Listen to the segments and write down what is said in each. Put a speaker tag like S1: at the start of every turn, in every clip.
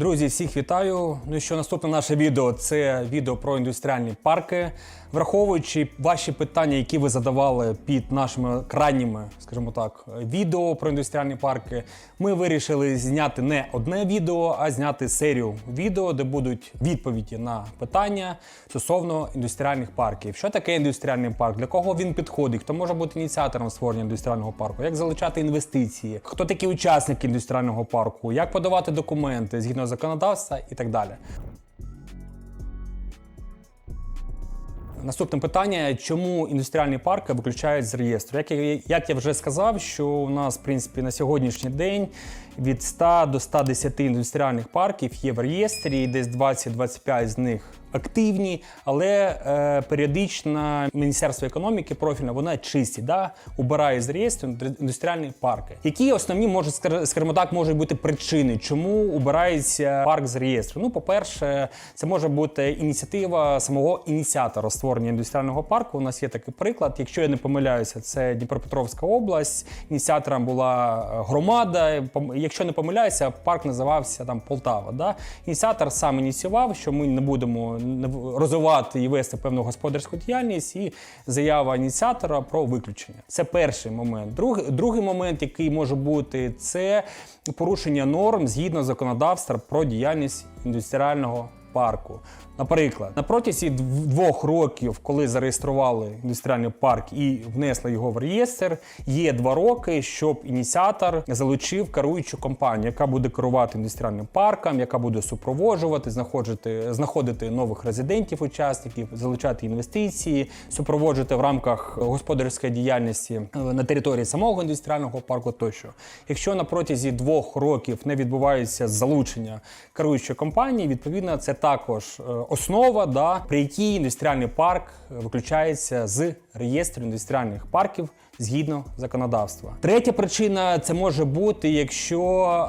S1: Друзі, всіх вітаю. Ну і що наступне наше відео це відео про індустріальні парки. Враховуючи ваші питання, які ви задавали під нашими крайніми, скажімо так, відео про індустріальні парки, ми вирішили зняти не одне відео, а зняти серію відео, де будуть відповіді на питання стосовно індустріальних парків. Що таке індустріальний парк? Для кого він підходить? Хто може бути ініціатором створення індустріального парку? Як залучати інвестиції? Хто такі учасники індустріального парку? Як подавати документи згідно законодавства і так далі. Наступне питання: чому індустріальні парки виключають з реєстру? Як я, як я вже сказав, що у нас, в принципі, на сьогоднішній день від 100 до 110 індустріальних парків є в реєстрі, і десь 20-25 з них активні, але е, періодично Міністерство економіки профільне вона чисті, да, убирає з реєстру індустріальні парки. Які основні може скажімо так, можуть бути причини, чому убирається парк з реєстру? Ну, по-перше, це може бути ініціатива самого ініціатора створення індустріального парку. У нас є такий приклад. Якщо я не помиляюся, це Дніпропетровська область. Ініціатором була е, громада. Якщо не помиляюся, парк називався там Полтава. Да? Ініціатор сам ініціював, що ми не будемо розвивати і вести певну господарську діяльність, і заява ініціатора про виключення. Це перший момент. Другий, другий момент, який може бути, це порушення норм згідно законодавства про діяльність індустріального парку. Наприклад, на протязі двох років, коли зареєстрували індустріальний парк і внесли його в реєстр, є два роки, щоб ініціатор залучив керуючу компанію, яка буде керувати індустріальним парком, яка буде супроводжувати, знаходити, знаходити нових резидентів, учасників, залучати інвестиції, супроводжувати в рамках господарської діяльності е, на території самого індустріального парку. Тощо, якщо на протязі двох років не відбувається залучення керуючої компанії, відповідно це також е, основа, да, при якій індустріальний парк виключається з реєстру індустріальних парків згідно законодавства. Третя причина це може бути, якщо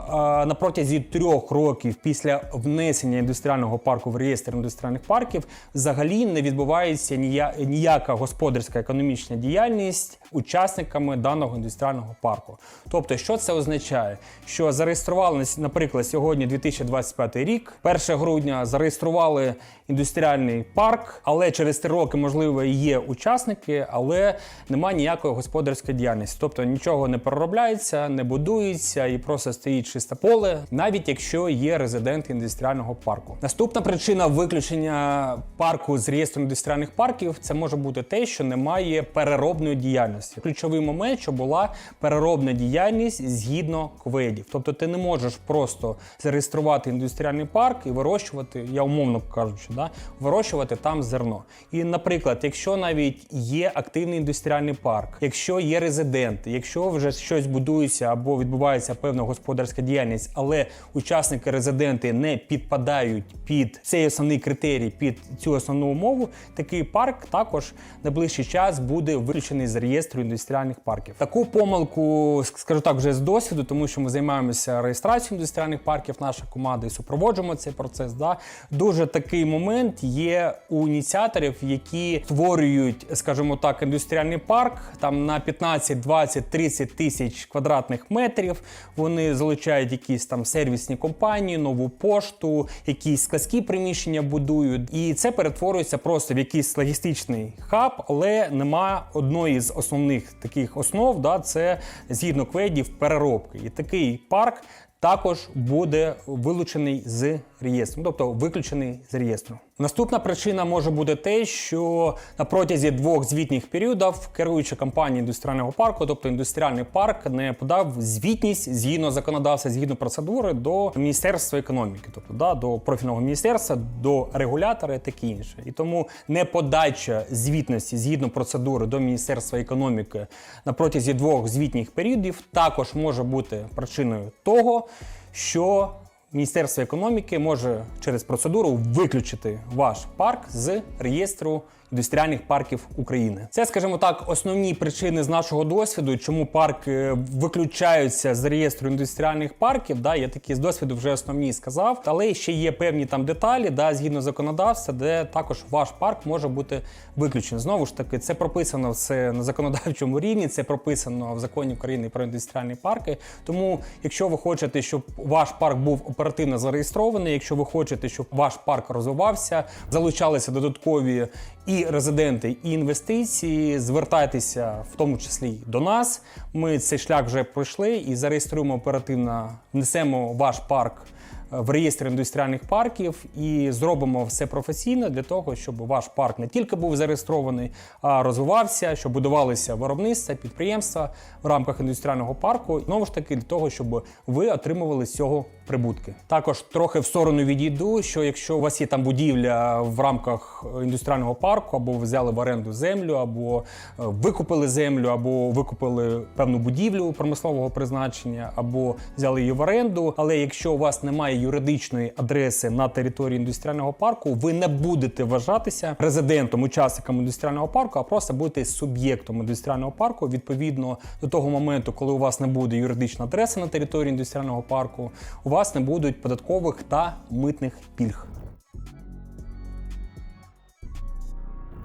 S1: е, на протязі трьох років після внесення індустріального парку в реєстр індустріальних парків взагалі не відбувається нія, ніяка господарська економічна діяльність учасниками даного індустріального парку. Тобто, що це означає? Що зареєстрували, наприклад, сьогодні 2025 рік, 1 грудня зареєстрували індустріальний парк, але через три роки, можливо, є учасники, але немає ніякої господарської діяльності. Тобто нічого не переробляється, не будується і просто стоїть чисте поле, навіть якщо є резиденти індустріального парку. Наступна причина виключення парку з реєстру індустріальних парків це може бути те, що немає переробної діяльності. Ключовий момент, що була переробна діяльність згідно кведів. Тобто ти не можеш просто зареєструвати індустріальний парк і вирощувати, я умовно кажучи, да, вирощувати там зерно. І, наприклад, якщо навіть є активний індустріальний парк, якщо є резиденти, якщо вже щось будується або відбувається певна господарська діяльність, але учасники резиденти не підпадають під цей основний критерій, під цю основну умову, такий парк також найближчий час буде виключений з реєстру індустріальних парків. Таку помилку скажу так вже з досвіду, тому що ми займаємося реєстрацією індустріальних парків, наша команда і супроводжуємо цей процес. Да? Дуже такий момент є у ініціаторів, які створюють, скажімо так, індустріальний парк там на 15, 20, 30 тисяч квадратних метрів. Вони залучають якісь там сервісні компанії, нову пошту, якісь складські приміщення будують, і це перетворюється просто в якийсь логістичний хаб, але нема одної з основних таких основ. Да, це згідно кведів переробки. І такий парк також буде вилучений з реєстру, тобто виключений з реєстру. Наступна причина може бути те, що на протязі двох звітних періодів керуюча компанія індустріального парку, тобто індустріальний парк, не подав звітність згідно законодавства, згідно процедури до Міністерства економіки, тобто да, до профільного міністерства, до регулятора і таке інше. І тому неподача звітності згідно процедури до Міністерства економіки на протязі двох звітних періодів також може бути причиною того, що Міністерство економіки може через процедуру виключити ваш парк з реєстру індустріальних парків України. Це, скажімо так, основні причини з нашого досвіду, чому парки виключаються з реєстру індустріальних парків. Да, я такі з досвіду вже основні сказав, але ще є певні там деталі, да, згідно законодавства, де також ваш парк може бути виключений. Знову ж таки, це прописано все на законодавчому рівні, це прописано в законі України про індустріальні парки. Тому, якщо ви хочете, щоб ваш парк був оперативно зареєстрований, якщо ви хочете, щоб ваш парк розвивався, залучалися додаткові і резиденти, і інвестиції, звертайтеся в тому числі до нас. Ми цей шлях вже пройшли і зареєструємо оперативно, внесемо ваш парк в реєстр індустріальних парків і зробимо все професійно для того, щоб ваш парк не тільки був зареєстрований, а розвивався, щоб будувалися виробництва, підприємства в рамках індустріального парку. Знову ж таки, для того, щоб ви отримували з цього прибутки. Також трохи в сторону відійду, що якщо у вас є там будівля в рамках індустріального парку, або взяли в оренду землю, або е, викупили землю, або викупили певну будівлю промислового призначення, або взяли її в оренду. Але якщо у вас немає юридичної адреси на території індустріального парку, ви не будете вважатися резидентом, учасником індустріального парку, а просто будете суб'єктом індустріального парку. Відповідно до того моменту, коли у вас не буде юридична адреса на території індустріального парку, у вас не будуть податкових та митних пільг.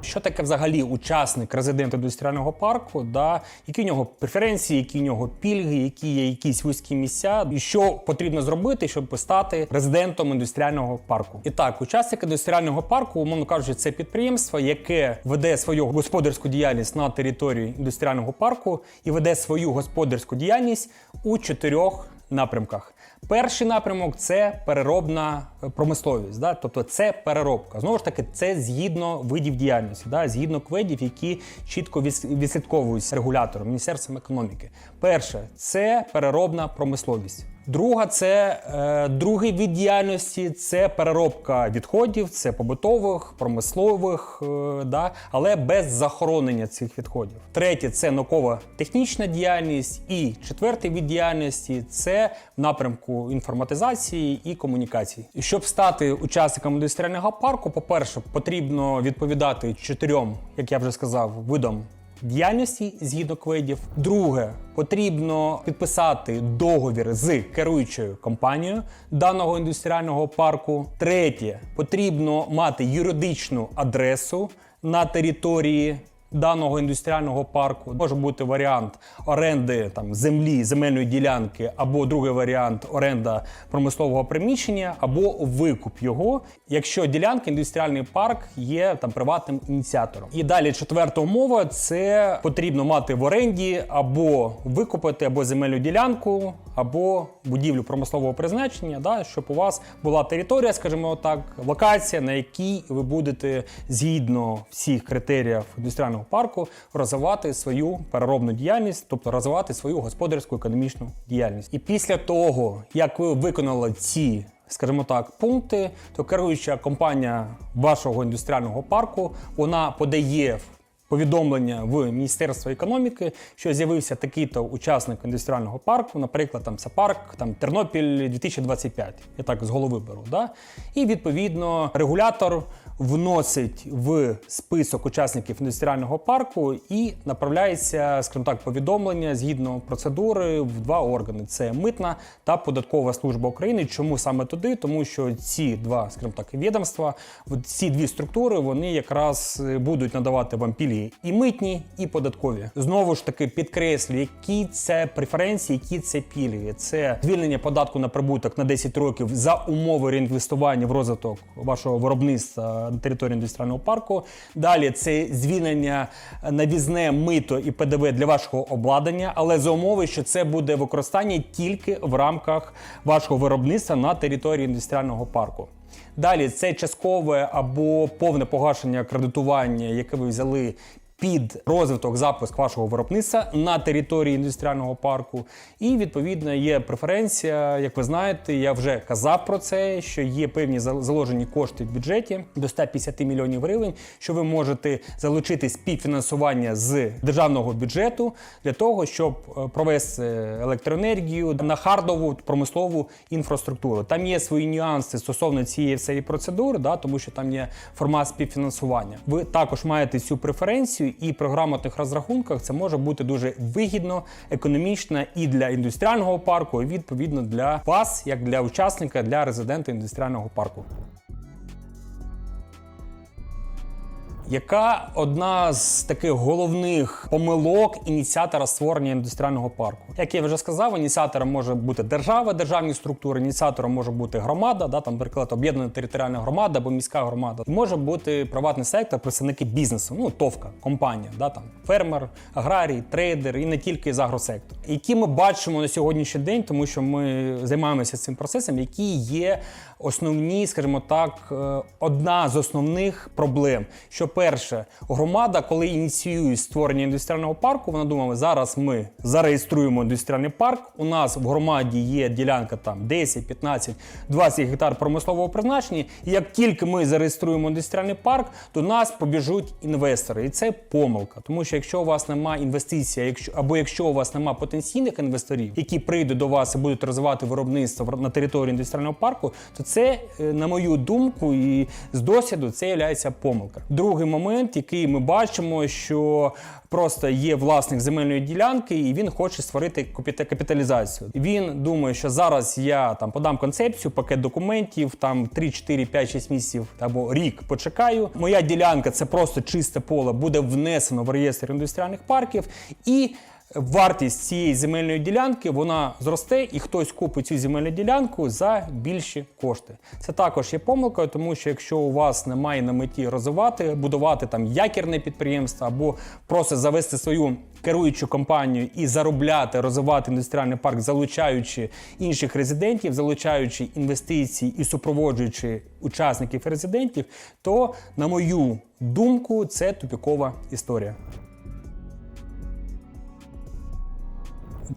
S1: Що таке взагалі учасник резидент індустріального парку? Да? Які в нього преференції, які в нього пільги, які є якісь вузькі місця, і що потрібно зробити, щоб стати резидентом індустріального парку? І так, учасник індустріального парку, умовно кажучи, це підприємство, яке веде свою господарську діяльність на території індустріального парку і веде свою господарську діяльність у чотирьох напрямках. Перший напрямок це переробна промисловість, да? тобто це переробка. Знову ж таки, це згідно видів діяльності, да? згідно кведів, які чітко відс- відслідковуються регулятором, Міністерством економіки. Перше це переробна промисловість. Друга це е, другий вид діяльності це переробка відходів, це побутових, промислових, е, да, але без захоронення цих відходів. Третє це науково-технічна діяльність. І четвертий вид діяльності це в напрямку інформатизації і комунікацій. І щоб стати учасником індустріального парку, по-перше, потрібно відповідати чотирьом, як я вже сказав, видам діяльності згідно кведів. Друге, потрібно підписати договір з керуючою компанією даного індустріального парку. Третє, потрібно мати юридичну адресу на території. Даного індустріального парку може бути варіант оренди там землі, земельної ділянки, або другий варіант оренда промислового приміщення, або викуп його, якщо ділянка індустріальний парк є там приватним ініціатором. І далі четверта умова це потрібно мати в оренді або викупити або земельну ділянку, або будівлю промислового призначення, да, щоб у вас була територія, скажімо так, локація, на якій ви будете згідно всіх критеріїв індустріального парку розвивати свою переробну діяльність, тобто розвивати свою господарську економічну діяльність. І після того, як ви виконали ці Скажімо так, пункти, то керуюча компанія вашого індустріального парку вона подає повідомлення в Міністерство економіки, що з'явився такий-то учасник індустріального парку, наприклад, там Сапарк, там Тернопіль 2025. Я так з голови беру. Да? І відповідно регулятор вносить в список учасників індустріального парку і направляється, скажімо так, повідомлення згідно процедури в два органи: це митна та податкова служба України. Чому саме туди? Тому що ці два, скажімо так, відомства, ці дві структури, вони якраз е, будуть надавати вам пільги і митні, і податкові. Знову ж таки підкреслюю, які це преференції, які це пільги. Це звільнення податку на прибуток на 10 років за умови реінвестування в розвиток вашого виробництва на території індустріального парку. Далі це звільнення навізне мито і ПДВ для вашого обладнання, але за умови, що це буде використання тільки в рамках вашого виробництва на території індустріального парку. Далі це часткове або повне погашення кредитування, яке ви взяли під розвиток запуск вашого виробництва на території індустріального парку. І відповідно є преференція. Як ви знаєте, я вже казав про це, що є певні зал- заложені кошти в бюджеті до 150 мільйонів гривень, що ви можете залучити співфінансування з державного бюджету для того, щоб е, провести електроенергію на хардову промислову інфраструктуру. Там є свої нюанси стосовно цієї всієї процедури, да, тому що там є формат співфінансування. Ви також маєте цю преференцію, і при грамотних розрахунках це може бути дуже вигідно, економічно і для індустріального парку, і відповідно для вас, як для учасника, для резидента індустріального парку. Яка одна з таких головних помилок ініціатора створення індустріального парку? Як я вже сказав, ініціатором може бути держава, державні структури, ініціатором може бути громада, да, там, наприклад, об'єднана територіальна громада або міська громада. І може бути приватний сектор, представники бізнесу, ну товка, компанія, да, там фермер, аграрій, трейдер і не тільки з агросектору. Які ми бачимо на сьогоднішній день, тому що ми займаємося цим процесом, які є основні, скажімо так, е, одна з основних проблем. Що перше, громада, коли ініціює створення індустріального парку, вона думає, зараз ми зареєструємо індустріальний парк. У нас в громаді є ділянка там 10, 15, 20 гектар промислового призначення. І як тільки ми зареєструємо індустріальний парк, до нас побіжуть інвестори. І це помилка. Тому що якщо у вас немає інвестицій, якщо або якщо у вас немає потенційних інвесторів, які прийдуть до вас і будуть розвивати виробництво на території індустріального парку, то це, е, на мою думку, і з досвіду це є помилка. Другий момент, який ми бачимо, що просто є власник земельної ділянки, і він хоче створити капіталізацію. Він думає, що зараз я там подам концепцію, пакет документів, там 3, 4, 5, 6 місяців або рік почекаю. Моя ділянка це просто чисте поле, буде внесено в реєстр індустріальних парків і. Вартість цієї земельної ділянки вона зросте, і хтось купить цю земельну ділянку за більші кошти. Це також є помилкою, тому що якщо у вас немає на меті розвивати, будувати там якірне підприємство або просто завести свою керуючу компанію і заробляти, розвивати індустріальний парк, залучаючи інших резидентів, залучаючи інвестиції і супроводжуючи учасників і резидентів, то на мою думку це тупікова історія.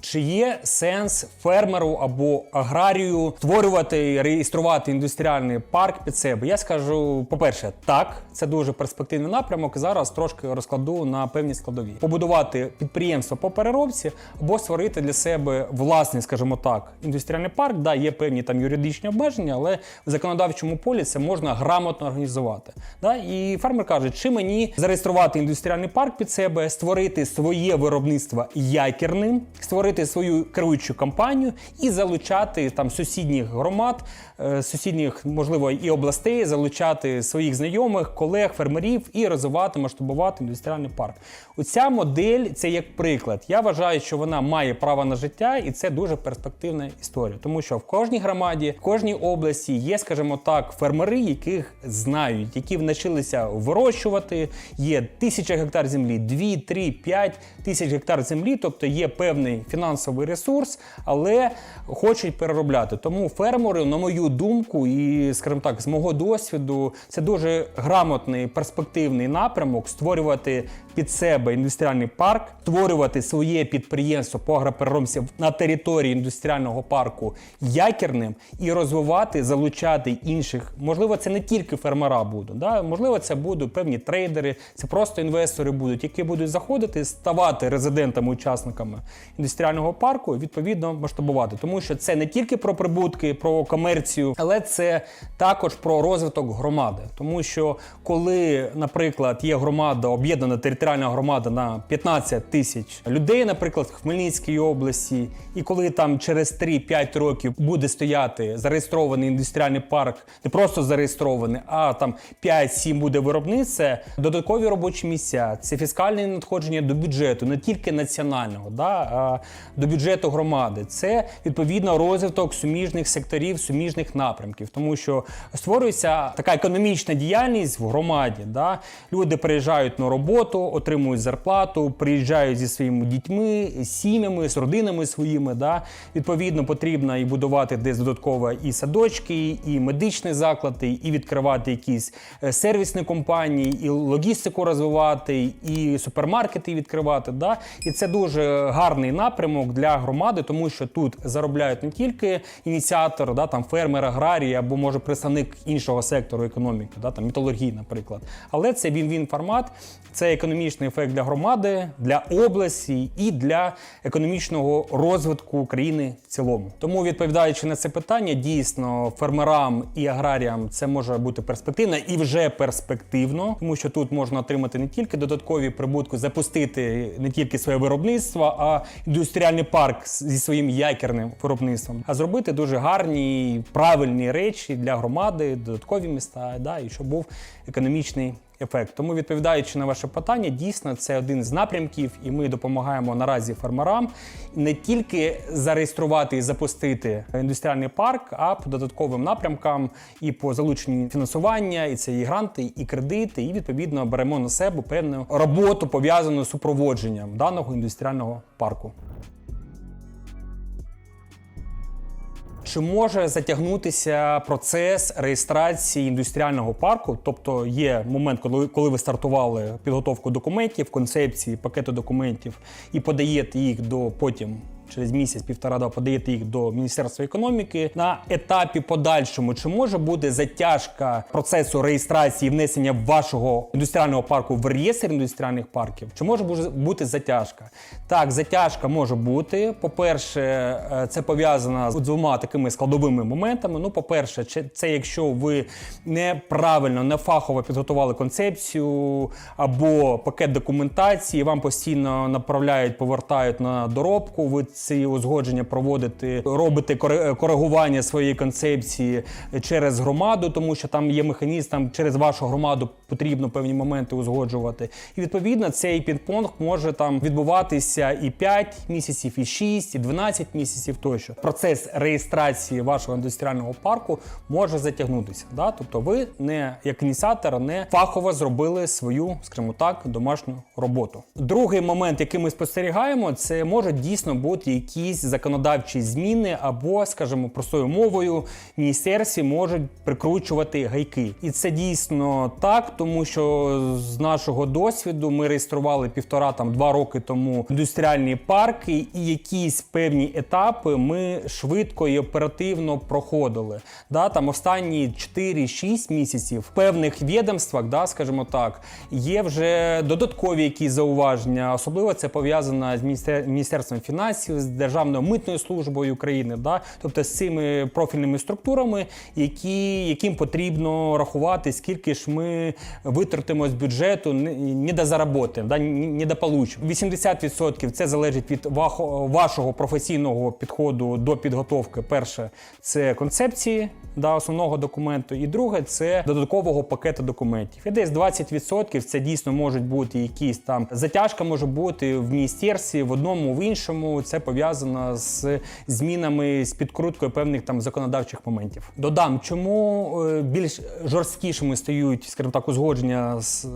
S1: Чи є сенс фермеру або аграрію створювати і реєструвати індустріальний парк під себе? Я скажу, по-перше, так, це дуже перспективний напрямок. Зараз трошки розкладу на певні складові. Побудувати підприємство по переробці або створити для себе власний, скажімо так, індустріальний парк. Да, є певні там юридичні обмеження, але в законодавчому полі це можна грамотно організувати. Да? І фермер каже, чи мені зареєструвати індустріальний парк під себе, створити своє виробництво якірним, створити свою керуючу компанію і залучати там сусідніх громад, е, сусідніх, можливо, і областей, залучати своїх знайомих, колег, фермерів і розвивати, масштабувати індустріальний парк. Оця модель це як приклад. Я вважаю, що вона має право на життя, і це дуже перспективна історія, тому що в кожній громаді, в кожній області є, скажімо так, фермери, яких знають, які навчилися вирощувати. Є тисяча гектар землі, 2, 3, 5 тисяч гектар землі, тобто є певний фінансовий ресурс, але хочуть переробляти. Тому фермери, на мою думку, і скажімо так, з мого досвіду, це дуже грамотний перспективний напрямок створювати під себе індустріальний парк, створювати своє підприємство по агропереробці на території індустріального парку якірним і розвивати, залучати інших. Можливо, це не тільки фермера будуть, да? можливо, це будуть певні трейдери, це просто інвестори будуть, які будуть заходити, ставати резидентами, учасниками індустріального парку, і, відповідно масштабувати. Тому що це не тільки про прибутки, про комерцію, але це також про розвиток громади. Тому що коли, наприклад, є громада, об'єднана територіальна громада на 15 тисяч людей, наприклад, в Хмельницькій області, і коли там через 3-5 років буде стояти зареєстрований індустріальний парк, не просто зареєстрований, а там 5-7 буде виробництво, це додаткові робочі місця, це фіскальне надходження до бюджету, не тільки національного, да, а до бюджету громади. Це відповідно розвиток суміжних секторів, суміжних напрямків, тому що створюється така економічна діяльність в громаді. Да? Люди приїжджають на роботу, отримують зарплату, приїжджають зі своїми дітьми, сім'ями, з родинами своїми. Да? Відповідно, потрібно і будувати десь додатково і садочки, і медичні заклади, і відкривати якісь е, сервісні компанії, і логістику розвивати, і супермаркети відкривати. Да? І це дуже гарний напрямок для громади, тому що тут заробляють не тільки ініціатор, да, там фермер, аграрій або може представник іншого сектору економіки, да, там металургії, наприклад. Але це він-він формат, це економічний ефект для громади, для області і для економічного розвитку України в цілому. Тому, відповідаючи на це питання, дійсно фермерам і аграріям це може бути перспективно і вже перспективно, тому що тут можна отримати не тільки додаткові прибутки, запустити не тільки своє виробництво, а індустріальний парк зі своїм якірним виробництвом, а зробити дуже гарні правильні речі для громади, додаткові міста, да, і щоб був економічний ефект. Тому, відповідаючи на ваше питання, дійсно це один з напрямків, і ми допомагаємо наразі фермерам не тільки зареєструвати і запустити індустріальний парк, а по додатковим напрямкам і по залученню фінансування, і це і гранти, і кредити, і відповідно беремо на себе певну роботу пов'язану з супроводженням даного індустріального парку. Чи може затягнутися процес реєстрації індустріального парку? Тобто є момент, коли, коли ви стартували підготовку документів, концепції, пакету документів і подаєте їх до потім. Через місяць, півтора-два подаєте їх до Міністерства економіки на етапі подальшому. Чи може бути затяжка процесу реєстрації внесення вашого індустріального парку в реєстр індустріальних парків? Чи може бути затяжка? Так, затяжка може бути. По-перше, е, це пов'язано з двома такими складовими моментами. Ну, по-перше, це якщо ви неправильно, не фахово підготували концепцію або пакет документації, вам постійно направляють, повертають на доробку. Ви ці узгодження проводите, робите коре- коригування своєї концепції через громаду, тому що там є механізм, там через вашу громаду потрібно певні моменти узгоджувати. І відповідно цей пінг-понг може там відбуватися і 5 місяців, і 6, і 12 місяців тощо. Процес реєстрації вашого індустріального парку може затягнутися. Да? Тобто ви не як ініціатор не фахово зробили свою, скажімо так, домашню роботу. Другий момент, який ми спостерігаємо, це можуть дійсно бути якісь законодавчі зміни, або, скажімо, простою мовою, міністерстві можуть прикручувати гайки. І це дійсно так, тому що з нашого досвіду ми реєстрували півтора там два роки тому індустріальні парки, і якісь певні етапи ми швидко і оперативно проходили. Да, там останні 4-6 місяців в певних відомствах, да, скажімо так, є вже додаткові якісь зауваження. Особливо це пов'язано з міністерством фінансів, з Державною митною службою України, да, тобто з цими профільними структурами, які, яким потрібно рахувати, скільки ж ми витратимо з бюджету, не- до заработи, да, не до получимо. 80% це залежить від вашого професійного підходу до підготовки. Перше це концепції да, основного документу, і друге це додаткового пакету документів. І десь 20% це дійсно можуть бути якісь там затяжка, може бути в міністерстві, в одному, в іншому. Це пов'язано з змінами з підкруткою певних там законодавчих моментів. Додам, чому е, більш жорсткішими стають, скажімо так, узгодження з е,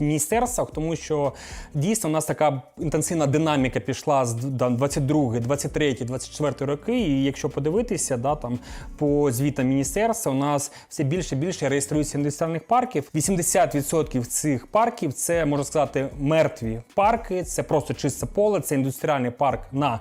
S1: міністерствах, тому що дійсно у нас така інтенсивна динаміка пішла з да, 22, 23, 24 роки. І якщо подивитися, да, там по звітам міністерства, у нас все більше і більше реєструється індустріальних парків. 80% цих парків це можна сказати мертві парки, це просто чисте поле, це індустріальний парк на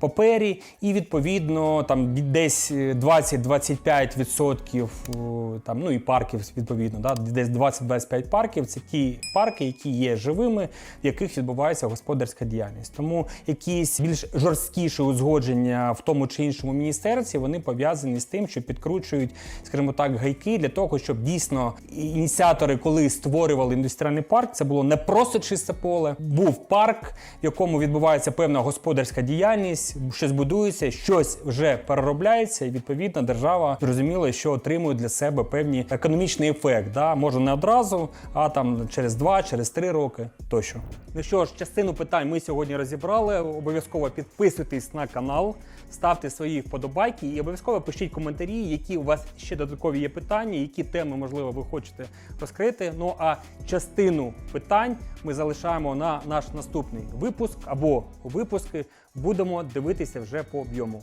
S1: папері, і відповідно там десь 20-25% о, там, ну і парків відповідно, да, десь 20-25 парків це ті парки, які є живими, в яких відбувається господарська діяльність. Тому якісь більш жорсткіші узгодження в тому чи іншому міністерстві вони пов'язані з тим, що підкручують, скажімо так, гайки для того, щоб дійсно ініціатори, коли створювали індустріальний парк, це було не просто чисте поле, був парк, в якому відбувається певна господарська діяльність, щось будується, щось вже переробляється, і відповідно держава зрозуміла, що отримує для себе певний економічний ефект. Да? Може не одразу, а там через два, через три роки тощо. Ну що ж, частину питань ми сьогодні розібрали. Обов'язково підписуйтесь на канал, ставте свої вподобайки і обов'язково пишіть коментарі, які у вас ще додаткові є питання, які теми, можливо, ви хочете розкрити. Ну а частину питань ми залишаємо на наш наступний випуск або випуски. Будемо дивитися вже по об'єму.